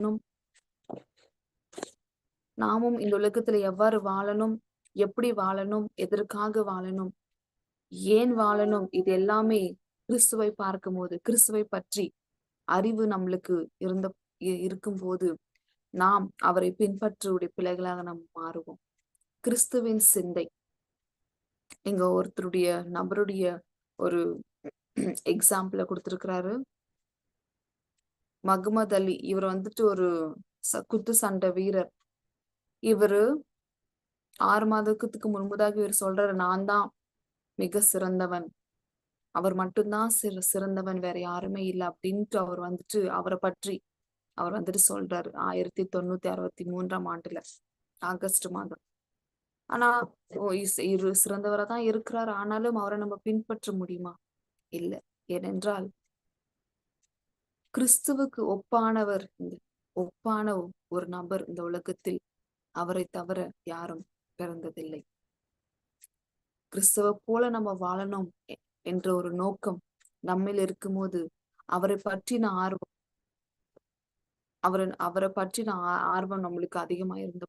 வாழணும். நாமும் இந்த உலகத்துல எவ்வாறு வாழணும்? எப்படி வாழணும்? எதற்காக வாழணும்? ஏன் வாழணும்? இது எல்லாமே கிறிஸ்துவை பார்க்கும்போது கிறிஸ்துவை பற்றி அறிவு நம்மளுக்கு இருந்த இருக்கும் போது நாம் அவரை பின்பற்றுடைய பிள்ளைகளாக நாம் மாறுவோம். கிறிஸ்துவின் சிந்தை. இங்க ஒருத்தருடைய நபருடைய ஒரு எக்ஸாம்பிள கொடுத்திருக்கிறாரு. மகமது அலி இவர் வந்துட்டு ஒரு குத்து சண்டை வீரர். இவரு ஆறு மாதத்துக்கு முன்பதாக இவர் சொல்றாரு நான் தான் மிக சிறந்தவன். அவர் மட்டும்தான் சிற சிறந்தவன் வேற யாருமே இல்லை அப்படின்ட்டு அவர் வந்துட்டு அவரை பற்றி அவர் வந்துட்டு சொல்றாரு ஆயிரத்தி தொண்ணூத்தி அறுபத்தி மூன்றாம் ஆண்டுல ஆகஸ்ட் மாதம். ஆனா இரு சிறந்தவரை தான் இருக்கிறார் ஆனாலும் அவரை நம்ம பின்பற்ற முடியுமா? இல்ல. ஏனென்றால் கிறிஸ்துவுக்கு ஒப்பானவர் ஒப்பான ஒரு நபர் இந்த உலகத்தில் அவரை தவிர யாரும் பிறந்ததில்லை. கிறிஸ்தவ போல நம்ம வாழணும் என்ற ஒரு நோக்கம் நம்மில் இருக்கும்போது அவரை பற்றின ஆர்வம் அவரை அவரை பற்றின ஆர்வம் நம்மளுக்கு அதிகமா இருந்த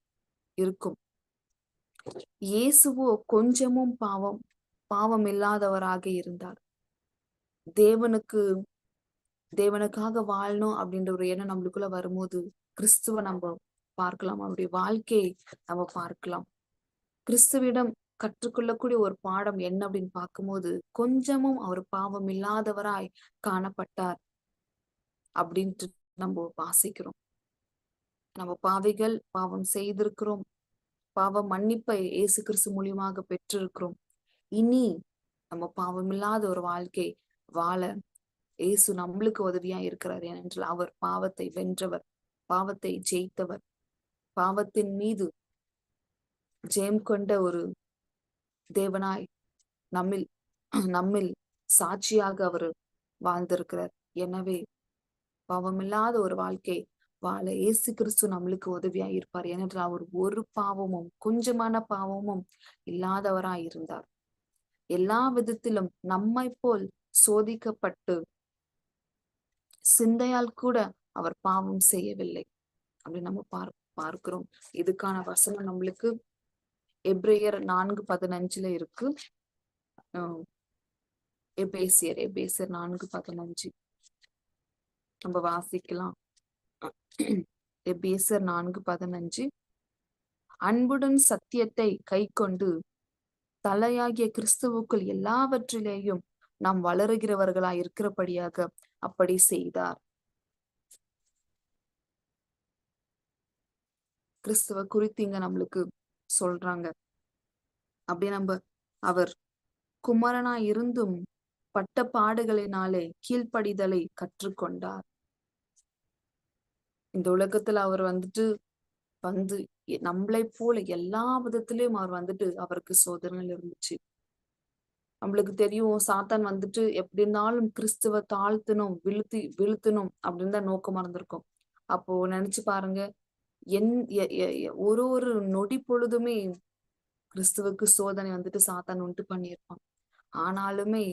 இருக்கும். இயேசுவோ கொஞ்சமும் பாவம் பாவம் இல்லாதவராக இருந்தார். தேவனுக்கு தேவனுக்காக வாழணும் அப்படின்ற ஒரு எண்ணம் நம்மளுக்குள்ள வரும்போது கிறிஸ்துவ நம்ம பார்க்கலாம். அவருடைய வாழ்க்கையை நம்ம பார்க்கலாம். கிறிஸ்துவிடம் கற்றுக்கொள்ளக்கூடிய ஒரு பாடம் என்ன அப்படின்னு பார்க்கும்போது கொஞ்சமும் அவர் பாவம் இல்லாதவராய் காணப்பட்டார் அப்படின்ட்டு நம்ம வாசிக்கிறோம். நம்ம பாவிகள் பாவம் செய்திருக்கிறோம். பாவ மன்னிப்பை இயேசு கிறிஸ்து மூலியமாக பெற்றிருக்கிறோம். இனி நம்ம பாவம் இல்லாத ஒரு வாழ்க்கை வாழ இயேசு நம்மளுக்கு உதவியா இருக்கிறார் ஏனென்றால் அவர் பாவத்தை வென்றவர் பாவத்தை ஜெயித்தவர். பாவத்தின் மீது ஜெயம் கொண்ட ஒரு தேவனாய் நம்மில் நம்மில் சாட்சியாக அவர் வாழ்ந்திருக்கிறார். எனவே பாவமில்லாத ஒரு வாழ்க்கை வாழ இயேசு கிறிஸ்து நம்மளுக்கு உதவியா இருப்பார். ஏனென்றால் அவர் ஒரு பாவமும் கொஞ்சமான பாவமும் இல்லாதவராய் இருந்தார் எல்லா விதத்திலும் நம்மை போல் சோதிக்கப்பட்டு சிந்தையால் கூட அவர் பாவம் செய்யவில்லை. அப்படி நம்ம பார் பார்க்கிறோம். இதுக்கான வசனம் நம்மளுக்கு எப்ரேயர் நான்கு பதினஞ்சுல இருக்கு. எபேசியர் எபேசியர் நான்கு பதினஞ்சு. நம்ம வாசிக்கலாம். எபேசியர் நான்கு பதினஞ்சு. அன்புடன் சத்தியத்தை கை கொண்டு தலையாகிய கிறிஸ்துவுக்குள் எல்லாவற்றிலேயும் நாம் வளருகிறவர்களா இருக்கிறபடியாக அப்படி செய்தார். கிறிஸ்துவ குறித்து இங்க நம்மளுக்கு சொல்றாங்க. அப்படியே நம்ம அவர் குமரனா இருந்தும் பட்ட பாடுகளினாலே கீழ்ப்படிதலை கற்றுக்கொண்டார். இந்த உலகத்துல அவர் வந்துட்டு வந்து நம்மளை போல எல்லா விதத்திலயும் அவர் வந்துட்டு அவருக்கு சோதனைகள் இருந்துச்சு. நம்மளுக்கு தெரியும் சாத்தான் வந்துட்டு எப்படி இருந்தாலும் கிறிஸ்துவ தாழ்த்தணும் விழுத்தி விழுத்தணும் அப்படின்னு தான் நோக்கமா இருந்திருக்கும் அப்போ நினைச்சு பாருங்க என் ஒரு ஒரு நொடி பொழுதுமே கிறிஸ்துவுக்கு சோதனை வந்துட்டு சாத்தான் உண்டு பண்ணியிருப்பான். ஆனாலுமே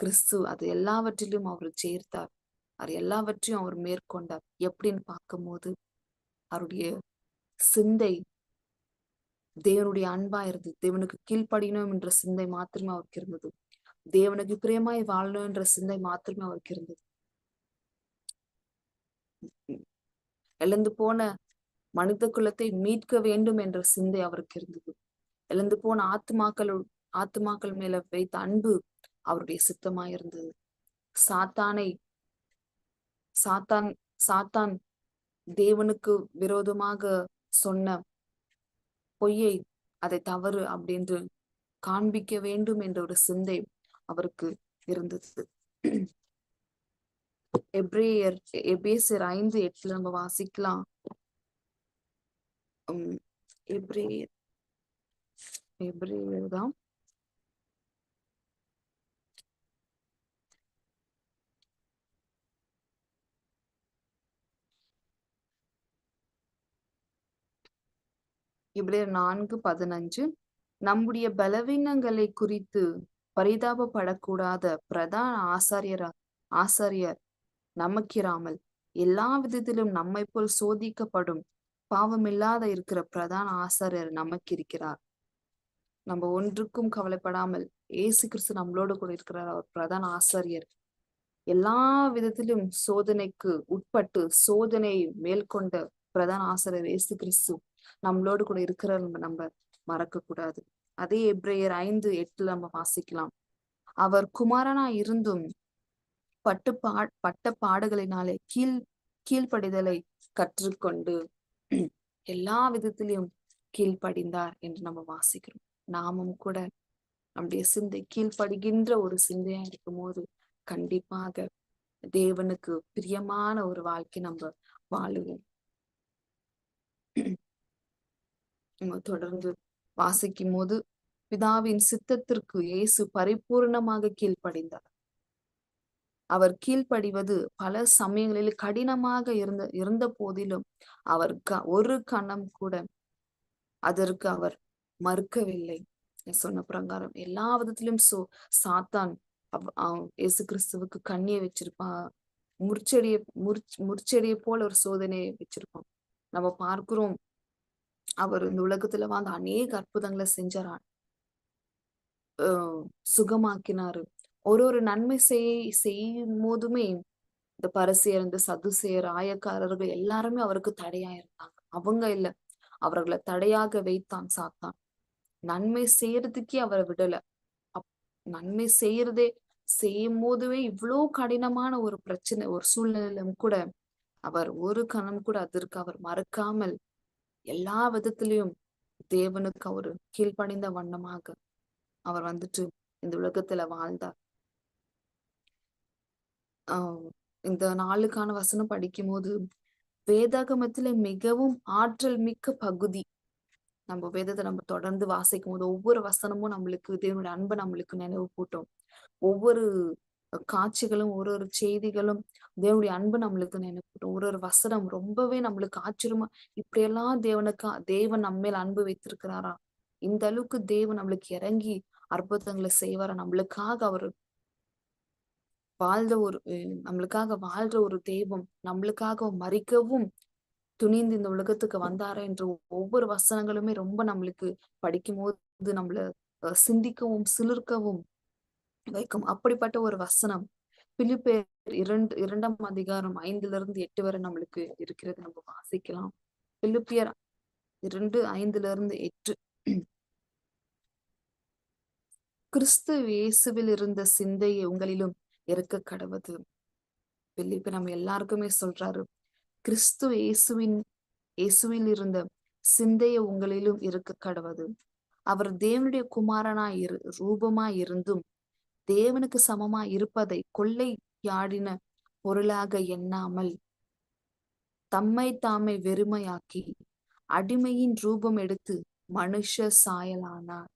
கிறிஸ்து அது எல்லாவற்றிலும் அவர் சேர்த்தார். அவர் எல்லாவற்றையும் அவர் மேற்கொண்டார். எப்படின்னு பார்க்கும்போது அவருடைய சிந்தை தேவனுடைய அன்பா இருந்தது தேவனுக்கு கீழ்ப்படியணும் என்ற சிந்தை மாத்திரமே அவருக்கு இருந்தது. தேவனுக்கு பிரியமாய் வாழணும் என்ற சிந்தை மாத்திரமே அவருக்கு இருந்தது. இழந்து போன மனித குலத்தை மீட்க வேண்டும் என்ற சிந்தை அவருக்கு இருந்தது. இழந்து போன ஆத்மாக்கள் ஆத்மாக்கள் மேல வைத்த அன்பு அவருடைய சித்தமாய் இருந்தது. சாத்தானை சாத்தான் சாத்தான் தேவனுக்கு விரோதமாக சொன்ன பொய்யை அதை தவறு அப்படின்று காண்பிக்க வேண்டும் என்ற ஒரு சிந்தை அவருக்கு இருந்தது. எப்ரேயர் எபேசர் ஐந்து எட்டுல நம்ம வாசிக்கலாம். எப்ரேயர் எப்ரேயர் தான். இப்படி நான்கு பதினஞ்சு. நம்முடைய பலவீனங்களை குறித்து பரிதாபப்படக்கூடாத பிரதான ஆசாரியர் ஆசாரியர் நமக்கிராமல் எல்லா விதத்திலும் நம்மை போல் சோதிக்கப்படும் பாவமில்லாத இருக்கிற பிரதான ஆசாரியர் நமக்கு இருக்கிறார் நம்ம ஒன்றுக்கும் கவலைப்படாமல் ஏசு கிறிஸ்து நம்மளோடு கூட இருக்கிறார். அவர் பிரதான ஆசாரியர். எல்லா விதத்திலும் சோதனைக்கு உட்பட்டு சோதனை மேற்கொண்ட பிரதான ஆசிரியர் ஏசு கிறிஸ்து நம்மளோடு கூட இருக்கிற நம்ம மறக்க கூடாது அதே எப்ரேயர் ஐந்து எட்டுல நம்ம வாசிக்கலாம். அவர் குமாரனா இருந்தும் பட்டு பா பட்ட பாடுகளினாலே கீழ் கீழ்ப்படிதலை கற்றுக்கொண்டு எல்லா விதத்திலையும் கீழ்ப்படிந்தார் என்று நம்ம வாசிக்கிறோம். நாமும் கூட நம்முடைய சிந்தை கீழ்ப்படுகின்ற ஒரு சிந்தையா இருக்கும் போது கண்டிப்பாக தேவனுக்கு பிரியமான ஒரு வாழ்க்கை நம்ம வாழுவோம் நம்ம தொடர்ந்து வாசிக்கும் போது பிதாவின் சித்தத்திற்கு இயேசு பரிபூர்ணமாக கீழ்ப்படிந்தார். அவர் கீழ்ப்படிவது பல சமயங்களில் கடினமாக இருந்த இருந்த போதிலும் அவர் க ஒரு கணம் கூட அதற்கு அவர் மறுக்கவில்லை. சொன்ன பிரகாரம் எல்லா விதத்திலும் சோ சாத்தான் இயேசு கிறிஸ்துவுக்கு கண்ணியை வச்சிருப்பான் முற்செடிய முறிச் முற்செடியை போல ஒரு சோதனையை வச்சிருப்பான். நம்ம பார்க்கிறோம் அவர் இந்த உலகத்துல வந்து அநேக அற்புதங்களை செஞ்சாரான் சுகமாக்கினாரு. ஒரு ஒரு நன்மை செய் செய்யும் போதுமே இந்த பரசியர் இந்த சதுசேர் ஆயக்காரர்கள் எல்லாருமே அவருக்கு தடையா இருந்தாங்க அவங்க இல்ல. அவர்களை தடையாக வைத்தான் சாத்தான். நன்மை செய்யறதுக்கே அவரை விடல. அப் நன்மை செய்யறதே செய்யும் போதுவே இவ்வளவு கடினமான ஒரு பிரச்சனை ஒரு சூழ்நிலையிலும் கூட அவர் ஒரு கணம் கூட அதற்கு அவர் மறக்காமல் எல்லா விதத்திலையும் தேவனுக்கு அவரு கீழ்ப்பணிந்த வண்ணமாக அவர் வந்துட்டு இந்த உலகத்துல வாழ்ந்தார். ஆஹ் இந்த நாளுக்கான வசனம் படிக்கும் போது வேதாகமத்துல மிகவும் ஆற்றல் மிக்க பகுதி. நம்ம வேதத்தை நம்ம தொடர்ந்து வாசிக்கும் போது ஒவ்வொரு வசனமும் நம்மளுக்கு தேவனுடைய அன்பை நம்மளுக்கு நினைவு கூட்டும். ஒவ்வொரு காட்சிகளும் ஒரு ஒரு செய்திகளும் தேவனுடைய அன்பு நம்மளுக்கு நினைப்பட்டும் ஒரு ஒரு வசனம் ரொம்பவே நம்மளுக்கு ஆச்சரியமா இப்படியெல்லாம் தேவனுக்கு தேவன் நம்ம மேல அன்பு வைத்திருக்கிறாரா? இந்த அளவுக்கு தேவன் நம்மளுக்கு இறங்கி அற்புதங்களை செய்வாரா? நம்மளுக்காக அவர் வாழ்ந்த ஒரு நம்மளுக்காக வாழ்ற ஒரு தெய்வம் நம்மளுக்காக மறிக்கவும் துணிந்து இந்த உலகத்துக்கு வந்தாரா என்று ஒவ்வொரு வசனங்களுமே ரொம்ப நம்மளுக்கு படிக்கும் போது நம்மள சிந்திக்கவும் சிலிர்க்கவும் வைக்கும். அப்படிப்பட்ட ஒரு வசனம் பிலிப்பேர் இரண்டு இரண்டாம் அதிகாரம் ஐந்துல இருந்து எட்டு வரை நம்மளுக்கு இருக்கிறது நம்ம வாசிக்கலாம். பிலிப்பியர் இரண்டு ஐந்துல இருந்து எட்டு. கிறிஸ்து இயேசுவில் இருந்த சிந்தையை உங்களிலும் இருக்க கடவுது. பிலிப்பு நம்ம எல்லாருக்குமே சொல்றாரு கிறிஸ்து இயேசுவின் இயேசுவில் இருந்த சிந்தையை உங்களிலும் இருக்க கடவுது. அவர் தேவனுடைய குமாரனா இரு ரூபமா இருந்தும் தேவனுக்கு சமமா இருப்பதை கொள்ளையாடின பொருளாக எண்ணாமல் தம்மை தாமை வெறுமையாக்கி அடிமையின் ரூபம் எடுத்து மனுஷ சாயலானார்.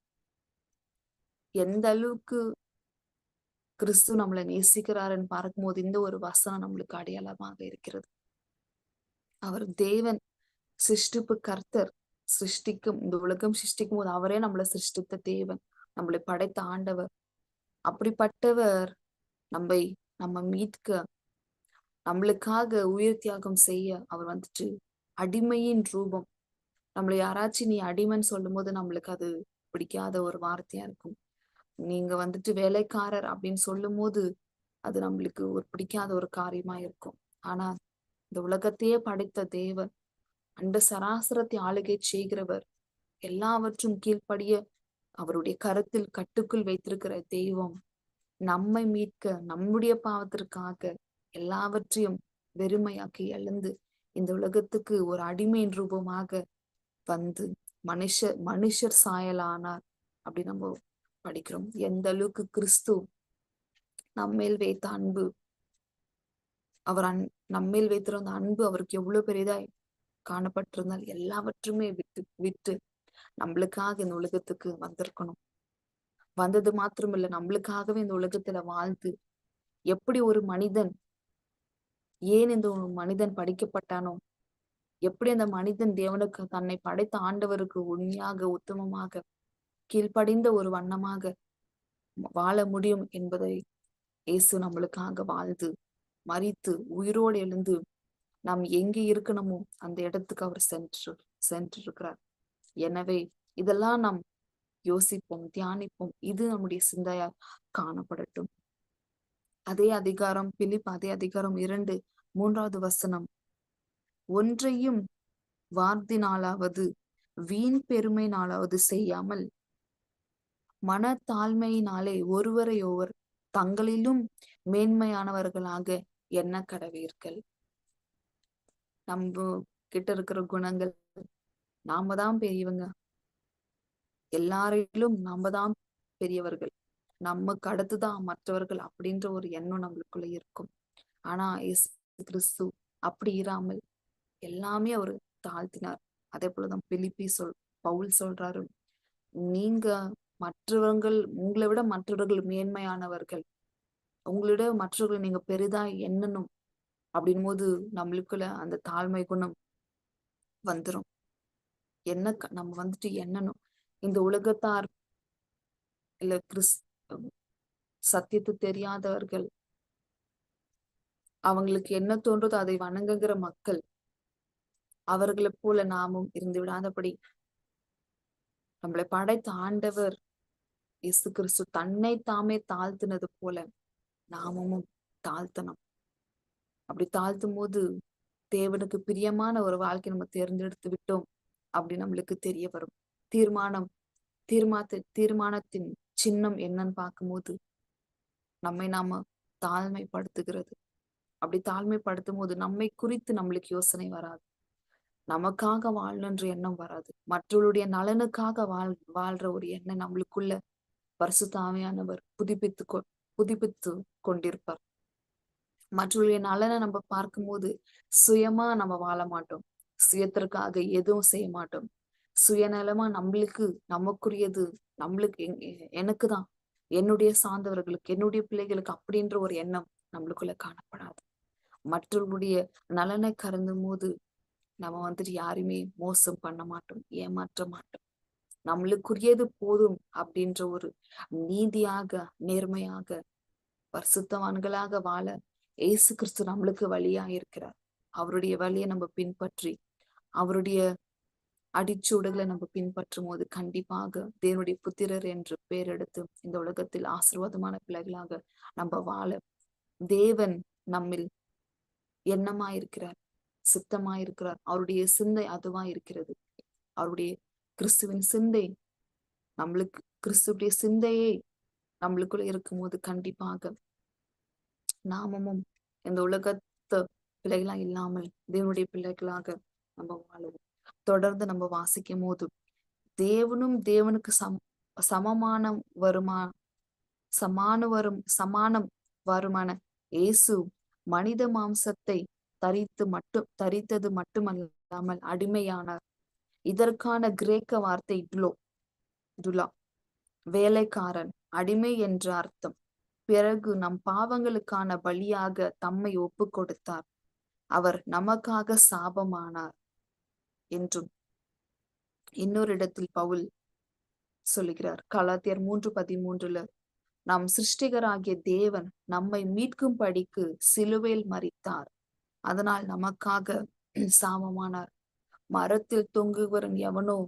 எந்த அளவுக்கு கிறிஸ்து நம்மளை நேசிக்கிறாருன்னு பார்க்கும்போது இந்த ஒரு வசனம் நம்மளுக்கு அடையாளமாக இருக்கிறது. அவர் தேவன் சிருஷ்டிப்பு கர்த்தர் சிருஷ்டிக்கும் இந்த உலகம் சிருஷ்டிக்கும் போது அவரே நம்மளை சிருஷ்டித்த தேவன் நம்மளை படைத்த ஆண்டவர் அப்படிப்பட்டவர் நம்மை நம்ம மீட்க நம்மளுக்காக உயிர் தியாகம் செய்ய அவர் வந்துட்டு அடிமையின் ரூபம். நம்மளை யாராச்சும் நீ அடிமைன்னு சொல்லும் போது நம்மளுக்கு அது பிடிக்காத ஒரு வார்த்தையா இருக்கும். நீங்க வந்துட்டு வேலைக்காரர் அப்படின்னு சொல்லும் போது அது நம்மளுக்கு ஒரு பிடிக்காத ஒரு காரியமா இருக்கும். ஆனா இந்த உலகத்தையே படைத்த தேவன் அண்ட சராசரத்தை ஆளுகை செய்கிறவர் எல்லாவற்றும் கீழ்ப்படிய அவருடைய கருத்தில் கட்டுக்குள் வைத்திருக்கிற தெய்வம் நம்மை மீட்க நம்முடைய பாவத்திற்காக எல்லாவற்றையும் வெறுமையாக்கி எழுந்து இந்த உலகத்துக்கு ஒரு அடிமையின் ரூபமாக வந்து மனுஷர் மனுஷர் சாயலானார் அப்படி நம்ம படிக்கிறோம். எந்த அளவுக்கு கிறிஸ்து நம்மேல் வைத்த அன்பு அவர் அன் நம்மேல் வைத்திருந்த அன்பு அவருக்கு எவ்வளவு பெரிதாய் காணப்பட்டிருந்தால் எல்லாவற்றுமே விட்டு விட்டு நம்மளுக்காக இந்த உலகத்துக்கு வந்திருக்கணும். வந்தது மாத்திரமில்ல நம்மளுக்காகவே இந்த உலகத்துல வாழ்ந்து எப்படி ஒரு மனிதன் ஏன் இந்த மனிதன் படிக்கப்பட்டானோ எப்படி அந்த மனிதன் தேவனுக்கு தன்னை படைத்த ஆண்டவருக்கு உண்மையாக உத்தமமாக கீழ்ப்படிந்த ஒரு வண்ணமாக வாழ முடியும் என்பதை இயேசு நம்மளுக்காக வாழ்ந்து மறித்து உயிரோடு எழுந்து நாம் எங்க இருக்கணுமோ அந்த இடத்துக்கு அவர் சென்று சென்று இருக்கிறார் எனவே இதெல்லாம் நாம் யோசிப்போம் தியானிப்போம். இது நம்முடைய சிந்தையா காணப்படட்டும். அதே அதிகாரம் பிலிப் அதே அதிகாரம் இரண்டு மூன்றாவது வசனம். ஒன்றையும் வார்த்தினாலாவது வீண் பெருமை நாளாவது செய்யாமல் மனத்தாழ்மையினாலே ஒருவரை ஒருவர் தங்களிலும் மேன்மையானவர்களாக எண்ண கடவீர்கள் நம்ம கிட்ட இருக்கிற குணங்கள் நாம தான் பெரியவங்க. எல்லாரிலும் நாம தான் பெரியவர்கள். நமக்கு அடுத்துதான் மற்றவர்கள் அப்படின்ற ஒரு எண்ணம் நம்மளுக்குள்ள இருக்கும். ஆனா இயேசு கிறிஸ்து அப்படி இராமல் எல்லாமே அவர் தாழ்த்தினார். அதே போலதான் பிலிப்பி சொல் பவுல் சொல்றாரு நீங்க மற்றவர்கள் உங்களை விட மற்றவர்கள் மேன்மையானவர்கள். உங்களோட மற்றவர்கள் நீங்க பெரிதா எண்ணணும். அப்படின் போது நம்மளுக்குள்ள அந்த தாழ்மை குணம் வந்துரும். என்ன நம்ம வந்துட்டு எண்ணணும். இந்த உலகத்தார் இல்ல கிறிஸ் சத்தியத்தை தெரியாதவர்கள். அவங்களுக்கு என்ன தோன்றதோ அதை வணங்குகிற மக்கள். அவர்களை போல நாமும் இருந்து விடாதபடி. நம்மளை படைத்த ஆண்டவர் இயேசு கிறிஸ்து தன்னை தாமே தாழ்த்தினது போல நாமும் தாழ்த்தணும். அப்படி தாழ்த்தும் போது தேவனுக்கு பிரியமான ஒரு வாழ்க்கை நம்ம தேர்ந்தெடுத்து விட்டோம். அப்படி நம்மளுக்கு தெரிய வரும். தீர்மானம் தீர்மானத்து தீர்மானத்தின் சின்னம் என்னன்னு பார்க்கும்போது நம்மை நாம தாழ்மைப்படுத்துகிறது. அப்படி தாழ்மைப்படுத்தும் போது நம்மை குறித்து நம்மளுக்கு யோசனை வராது. நமக்காக வாழணுன்ற எண்ணம் வராது. மற்றவருடைய நலனுக்காக வாழ் வாழ்ற ஒரு எண்ணம் நம்மளுக்குள்ள பரிசுத்தாமையானவர் புதுப்பித்து கொ புதுப்பித்து கொண்டிருப்பார். மற்றவருடைய நலனை நம்ம பார்க்கும்போது சுயமா நம்ம வாழ மாட்டோம். சுயத்திற்காக எதுவும் செய்ய மாட்டோம். சுயநலமா நம்மளுக்கு நமக்குரியது நம்மளுக்கு எனக்கு தான் எனக்குதான். என்னுடைய சார்ந்தவர்களுக்கு என்னுடைய பிள்ளைகளுக்கு அப்படின்ற ஒரு எண்ணம் நம்மளுக்குள்ள காணப்படாது. மற்றவர்களுடைய நலனை கருந்தும் போது நம்ம வந்துட்டு யாருமே மோசம் பண்ண மாட்டோம் ஏமாற்ற மாட்டோம். நம்மளுக்குரியது போதும் அப்படின்ற ஒரு நீதியாக நேர்மையாக பரிசுத்தவான்களாக வாழ இயேசு கிறிஸ்து நம்மளுக்கு வழியா இருக்கிறார். அவருடைய வழியை நம்ம பின்பற்றி அவருடைய அடிச்சூடுகளை நம்ம பின்பற்றும் போது கண்டிப்பாக தேவனுடைய புத்திரர் என்று பெயர் எடுத்து இந்த உலகத்தில் ஆசீர்வாதமான பிள்ளைகளாக நம்ம வாழ தேவன் நம்மில் எண்ணமாயிருக்கிறார் சித்தமாயிருக்கிறார். அவருடைய சிந்தை அதுவா இருக்கிறது அவருடைய கிறிஸ்துவின் சிந்தை நம்மளுக்கு கிறிஸ்துடைய சிந்தையே நம்மளுக்குள்ள இருக்கும்போது கண்டிப்பாக நாமமும் இந்த உலகத்து பிள்ளைகளா இல்லாமல் தேவனுடைய பிள்ளைகளாக நம்ம வாழுவோம். தொடர்ந்து நம்ம வாசிக்கும் போது தேவனும் தேவனுக்கு சம் சமமான வருமா சமான வரும் சமானம் வருமான இயேசு மனித மாம்சத்தை தரித்து மட்டும் தரித்தது மட்டுமல்லாமல் அடிமையானார். இதற்கான கிரேக்க வார்த்தை டுலோ டுலா வேலைக்காரன் அடிமை என்ற அர்த்தம். பிறகு நம் பாவங்களுக்கான பலியாக தம்மை ஒப்பு கொடுத்தார் அவர் நமக்காக சாபமானார். என்றும் இன்னொரு இடத்தில் பவுல் சொல்லுகிறார். கலாத்தியர் மூன்று பதிமூன்றுல நம் சிருஷ்டிகராகிய தேவன் நம்மை மீட்கும் படிக்கு சிலுவையில் மறித்தார் அதனால் நமக்காக சாபமானார். மரத்தில் தொங்கு வரும் எவனோ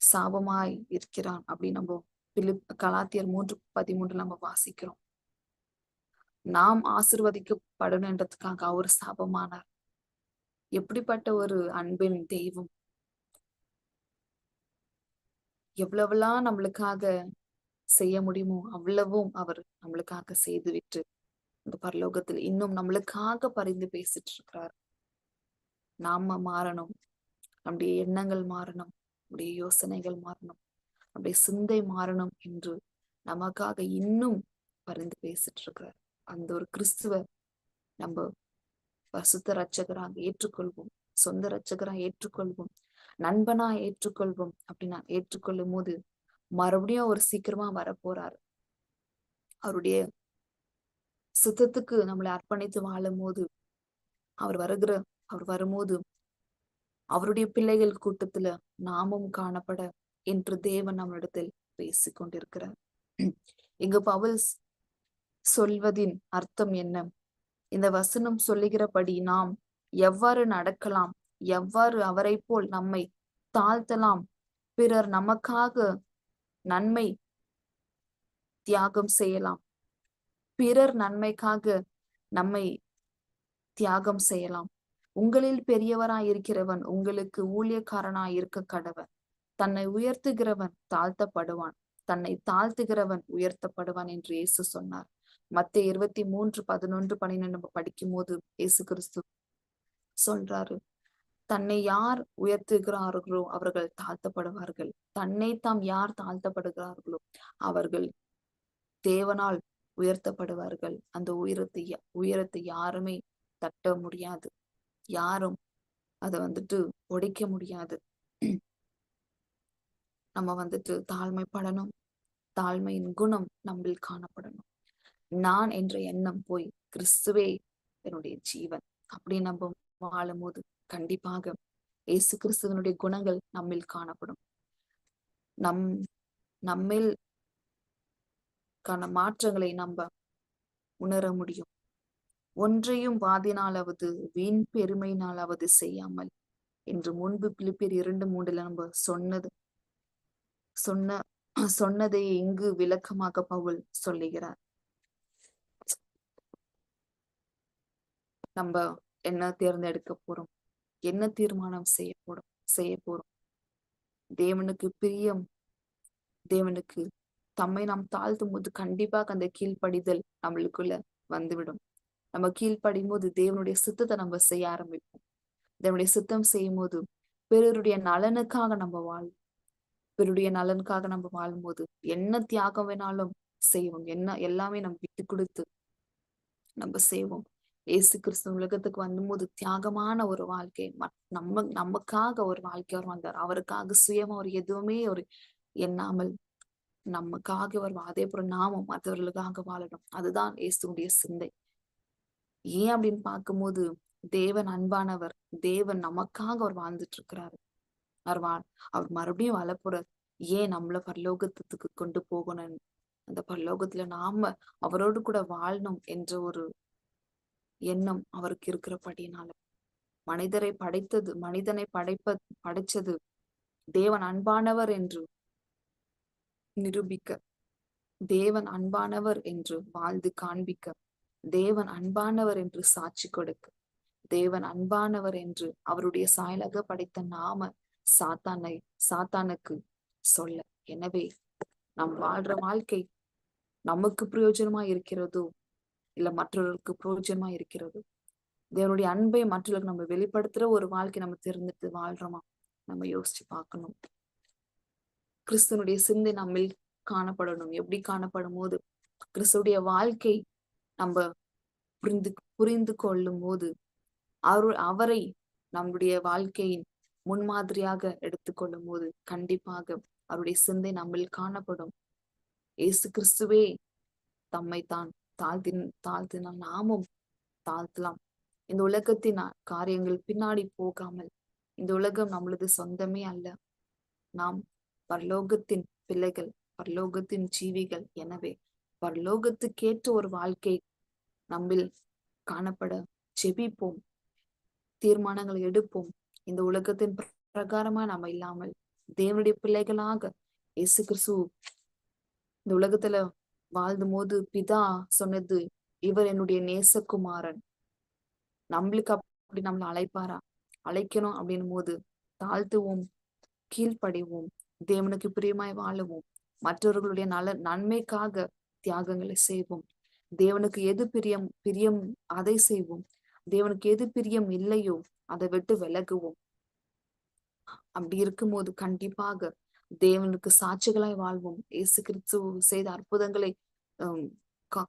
சாபமாய் இருக்கிறான் அப்படி நம்ம பிலிப் கலாத்தியர் மூன்று பதிமூன்று நம்ம வாசிக்கிறோம். நாம் ஆசிர்வதிக்கப்படணுன்றதுக்காக அவர் சாபமானார். எப்படிப்பட்ட ஒரு அன்பின் தெய்வம் எவ்வளவெல்லாம் நம்மளுக்காக செய்ய முடியுமோ அவ்வளவும் அவர் நம்மளுக்காக செய்து விட்டு இந்த பரலோகத்தில் இன்னும் நம்மளுக்காக பரிந்து பேசிட்டு இருக்கிறார் நாம மாறணும். நம்முடைய எண்ணங்கள் மாறணும். நம்முடைய யோசனைகள் மாறணும். நம்முடைய சிந்தை மாறணும் என்று நமக்காக இன்னும் பரிந்து பேசிட்டு இருக்கிறார் அந்த ஒரு கிறிஸ்துவ நம்ம பசுத்த ரட்சகராக ஏற்றுக்கொள்வோம். சொந்த ரட்சகராக ஏற்றுக்கொள்வோம். நண்பனா ஏற்றுக்கொள்வோம் அப்படின்னா ஏற்றுக்கொள்ளும் போது மறுபடியும் அவர் சீக்கிரமா வரப்போறாரு. அவருடைய சித்தத்துக்கு நம்மளை அர்ப்பணித்து வாழும் போது அவர் வருகிற அவர் வரும்போது அவருடைய பிள்ளைகள் கூட்டத்துல நாமும் காணப்பட என்று தேவன் நம்மிடத்தில் பேசிக் கொண்டிருக்கிறார் இங்க பவுல் சொல்வதின் அர்த்தம் என்ன? இந்த வசனம் சொல்லுகிறபடி நாம் எவ்வாறு நடக்கலாம்? எவ்வாறு அவரை போல் நம்மை தாழ்த்தலாம்? பிறர் நமக்காக நன்மை தியாகம் செய்யலாம். பிறர் நன்மைக்காக நம்மை தியாகம் செய்யலாம். உங்களில் பெரியவராய் இருக்கிறவன் உங்களுக்கு ஊழியக்காரனாய் இருக்க கடவன் தன்னை உயர்த்துகிறவன் தாழ்த்தப்படுவான். தன்னை தாழ்த்துகிறவன் உயர்த்தப்படுவான் என்று இயேசு சொன்னார். மத்திய இருபத்தி மூன்று பதினொன்று பன்னிரெண்டு நம்ம படிக்கும் போது இயேசு கிறிஸ்து சொல்றாரு. தன்னை யார் உயர்த்துகிறார்களோ அவர்கள் தாழ்த்தப்படுவார்கள். தன்னை தாம் யார் தாழ்த்தப்படுகிறார்களோ அவர்கள் தேவனால் உயர்த்தப்படுவார்கள். அந்த உயரத்தை உயரத்தை யாருமே தட்ட முடியாது. யாரும் அதை வந்துட்டு உடைக்க முடியாது. நம்ம வந்துட்டு தாழ்மைப்படணும் தாழ்மையின் குணம் நம்மில் காணப்படணும். நான் என்ற எண்ணம் போய் கிறிஸ்துவே என்னுடைய ஜீவன். அப்படி நம்ம வாழும் போது கண்டிப்பாக இயேசு கிறிஸ்துவனுடைய குணங்கள் நம்மில் காணப்படும். நம் நம்மில் மாற்றங்களை நம்ம உணர முடியும். ஒன்றையும் வாதினாலாவது வீண் பெருமையினாலாவது செய்யாமல் என்று முன்பு பிலிப்பியர் இரண்டு மூன்றுல நம்ம சொன்னது. சொன்ன சொன்னதை இங்கு விளக்கமாக பவுல் சொல்லுகிறார். நம்ம என்ன தேர்ந்தெடுக்க போறோம்? என்ன தீர்மானம் செய்ய போறோம்? செய்ய போறோம். தேவனுக்கு பிரியம். தேவனுக்கு தம்மை நாம் தாழ்த்தும் போது கண்டிப்பாக அந்த கீழ்ப்படிதல் நம்மளுக்குள்ள வந்துவிடும். நம்ம கீழ்ப்படியும் போது தேவனுடைய சித்தத்தை நம்ம செய்ய ஆரம்பிப்போம். தேவனுடைய சித்தம் செய்யும் போது பிறருடைய நலனுக்காக நம்ம வாழும் பிறருடைய நலனுக்காக நம்ம வாழும் போது என்ன தியாகம் வேணாலும் செய்வோம். என்ன எல்லாமே நம்ம விட்டு கொடுத்து நம்ம செய்வோம். ஏசு கிறிஸ்து உலகத்துக்கு வந்தபோது தியாகமான ஒரு வாழ்க்கை. நம்ம நமக்காக ஒரு வாழ்க்கை அவர் வந்தார். அவருக்காக சுயமா ஒரு எதுவுமே ஒரு எண்ணாமல் நமக்காக ஒரு அதே போல நாமும் மற்றவர்களுக்காக வாழணும். அதுதான் இயேசுடைய சிந்தை. ஏன் அப்படின்னு பார்க்கும்போது தேவன் அன்பானவர். தேவன் நமக்காக அவர் வாழ்ந்துட்டு இருக்கிறாரு அவர் வா அவர் மறுபடியும் வளப்புறார் ஏன் நம்மள பரலோகத்துக்கு கொண்டு போகணும்? அந்த பரலோகத்துல நாம அவரோடு கூட வாழணும் என்ற ஒரு எண்ணம் அவருக்கு இருக்கிறபடினால மனிதரை படைத்தது மனிதனை படைப்ப படைச்சது தேவன் அன்பானவர் என்று நிரூபிக்க தேவன் அன்பானவர் என்று வாழ்ந்து காண்பிக்க தேவன் அன்பானவர் என்று சாட்சி கொடுக்க தேவன் அன்பானவர் என்று அவருடைய சாயலாக படைத்த நாம சாத்தானை சாத்தானுக்கு சொல்ல. எனவே நாம் வாழ்ற வாழ்க்கை நமக்கு பிரயோஜனமா இருக்கிறதோ இல்ல மற்றவர்களுக்கு பிரயோஜனமா இருக்கிறது. தேவனுடைய அன்பை மற்றவர்களுக்கு நம்ம வெளிப்படுத்துற ஒரு வாழ்க்கை நம்ம தெரிஞ்சுட்டு வாழ்றோமா? நம்ம யோசிச்சு பார்க்கணும். கிறிஸ்தனுடைய சிந்தை நம்மில் காணப்படணும். எப்படி காணப்படும் போது கிறிஸ்துடைய வாழ்க்கை நம்ம புரிந்து புரிந்து கொள்ளும் போது அவர் அவரை நம்முடைய வாழ்க்கையின் முன்மாதிரியாக எடுத்துக்கொள்ளும் போது கண்டிப்பாக அவருடைய சிந்தை நம்மில் காணப்படும். ஏசு கிறிஸ்துவே தம்மை தான் தாழ்த்தின் தாழ்த்தினால் நாமும் தாழ்த்தலாம். இந்த உலகத்தின் காரியங்கள் பின்னாடி போகாமல் இந்த உலகம் நம்மளது சொந்தமே அல்ல. நாம் பரலோகத்தின் பிள்ளைகள் பரலோகத்தின் ஜீவிகள். எனவே பரலோகத்துக்கேற்ற ஒரு வாழ்க்கை நம்மில் காணப்பட ஜெபிப்போம். தீர்மானங்களை எடுப்போம். இந்த உலகத்தின் பிரகாரமா நம்ம இல்லாமல் தேவனுடைய பிள்ளைகளாக இயேசு கிறிஸ்து இந்த உலகத்துல வாழ்ந்தும் போது பிதா சொன்னது இவர் என்னுடைய நேசகுமாரன். நம்மளுக்கு அப்படி நம்மளை அழைப்பாரா? அழைக்கணும் அப்படின்னும் போது தாழ்த்துவோம் கீழ்ப்படிவோம் தேவனுக்கு பிரியமாய் வாழுவோம். மற்றவர்களுடைய நல நன்மைக்காக தியாகங்களை செய்வோம். தேவனுக்கு எது பிரியம் பிரியம் அதை செய்வோம். தேவனுக்கு எது பிரியம் இல்லையோ அதை விட்டு விலகுவோம். அப்படி இருக்கும்போது கண்டிப்பாக தேவனுக்கு சாட்சிகளாய் வாழ்வோம். இயேசு கிறிஸ்து செய்த அற்புதங்களை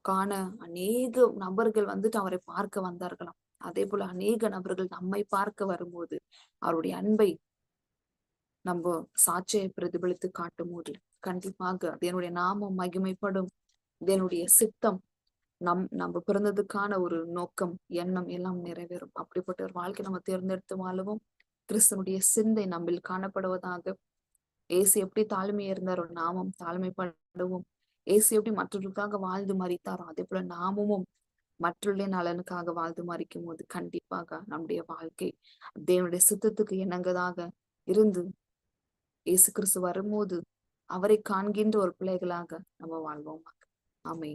காண அநேக நபர்கள் வந்துட்டு அவரை பார்க்க வந்தார்களாம். அதே போல அநேக நபர்கள் நம்மை பார்க்க வரும்போது அவருடைய அன்பை நம்ம சாட்சியை பிரதிபலித்து காட்டும் போது கண்டிப்பாக என்னுடைய நாமம் மகிமைப்படும். இதனுடைய சித்தம். நம் நம்ம பிறந்ததுக்கான ஒரு நோக்கம் எண்ணம் எல்லாம் நிறைவேறும். அப்படிப்பட்ட ஒரு வாழ்க்கை நம்ம தேர்ந்தெடுத்து வாழவும். கிறிஸ்தனுடைய சிந்தை நம்மில் காணப்படுவதாக ஏசு எப்படி தாழ்மை இருந்தாரோ நாமும் தாழ்மைப்படுவோம். ஏசு எப்படி மற்றவர்களுக்காக வாழ்ந்து மறித்தாரோ அதே போல நாமும் மற்றவருடைய நலனுக்காக வாழ்ந்து மறிக்கும் போது கண்டிப்பாக நம்முடைய வாழ்க்கை தேவனுடைய சித்தத்துக்கு இணங்கதாக இருந்து இயேசு கிறிஸ்து வரும்போது அவரை காண்கின்ற ஒரு பிள்ளைகளாக நம்ம வாழ்வோம் ஆமை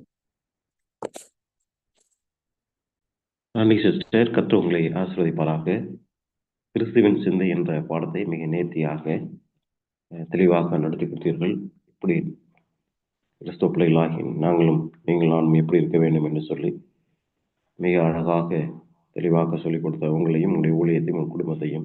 நன்றி சிஸ்டர். கற்று உங்களை ஆசிர்வதிப்பாராக. கிறிஸ்துவின் சிந்தை என்ற பாடத்தை மிக நேர்த்தியாக தெளிவாக நடத்தி கொடுத்தீர்கள். இப்படி கிறிஸ்துவ பிள்ளைகளாகி நாங்களும் நீங்கள் நானும் எப்படி இருக்க வேண்டும் என்று சொல்லி மிக அழகாக தெளிவாக சொல்லிக் கொடுத்த உங்களையும் உங்களுடைய ஊழியத்தையும் உங்கள் குடும்பத்தையும்